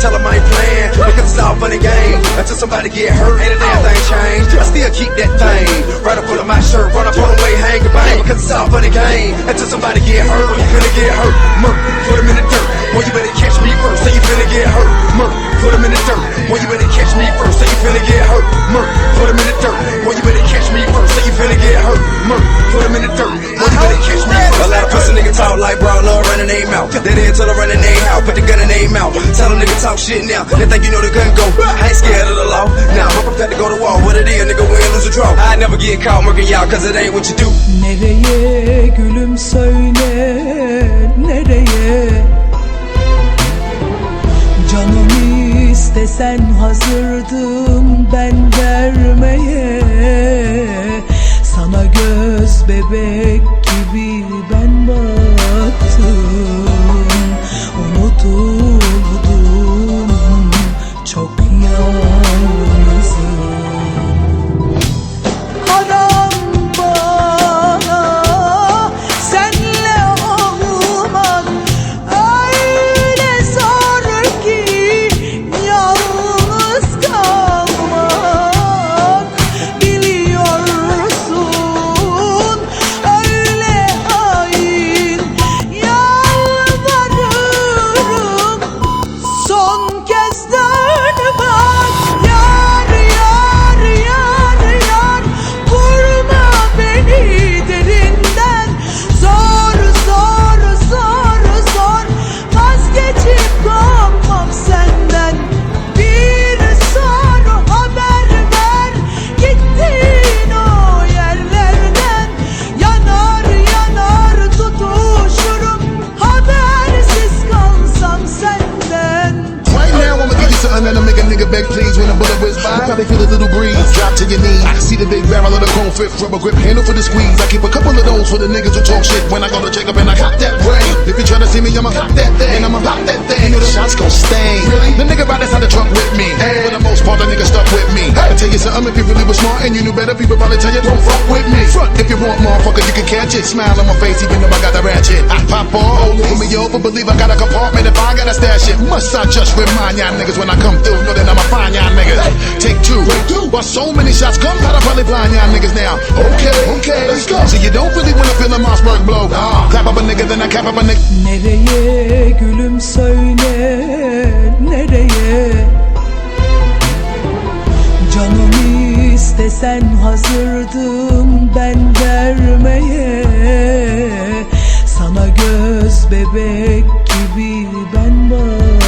tell them I ain't playing. Because it's all fun and game. Until somebody get hurt, ain't a damn thing change. I still keep that thing. Right up under my They in till they running their house, put the gun in their mouth. Tell them niggas talk shit now. They think you know the gun go. I ain't scared of the law. Now I'm prepared to go to war. What it is, nigga, win, lose or draw. I never get caught murking y'all, cause it ain't what you do. Nereye gülüm söyle nereye Canımı istesen hazırdım ben vermeye Sana göz bebek something that'll make a nigga beg please when a bullet whiz by. You probably feel a little breeze, drop to your knees. See the big barrel of the chrome fifth rubber grip handle for the squeeze. I keep a couple of those for the niggas who talk shit when I go to Jacob and I got that brain. If you tryna see me, I'ma pop that thing, and I'ma pop that thing. You know the shots gon' stain. Really? The nigga right inside the truck with me. Hey. For the most part, the nigga stuck with me. I tell you something, if you really was smart and you knew better, people probably tell you don't fuck with me. Front if you want, motherfucker, you can catch it. Smile on my face, even though I got the ratchet. I pop off, pull me over, believe I got a compartment if I gotta stash it. Must I just remind y'all niggas when I come through, know that I'ma find y'all niggas. Take two, Why so many shots come, gotta probably blind y'all niggas now. Okay, okay, let's go. So you don't really wanna feel a Mossberg blow. Nah. Clap up a nigga, then I cap up a nigga. Nereye gülüm söyle nereye? Canımı istesen hazırdım ben vermeye. Sana göz bebek gibi ben baktım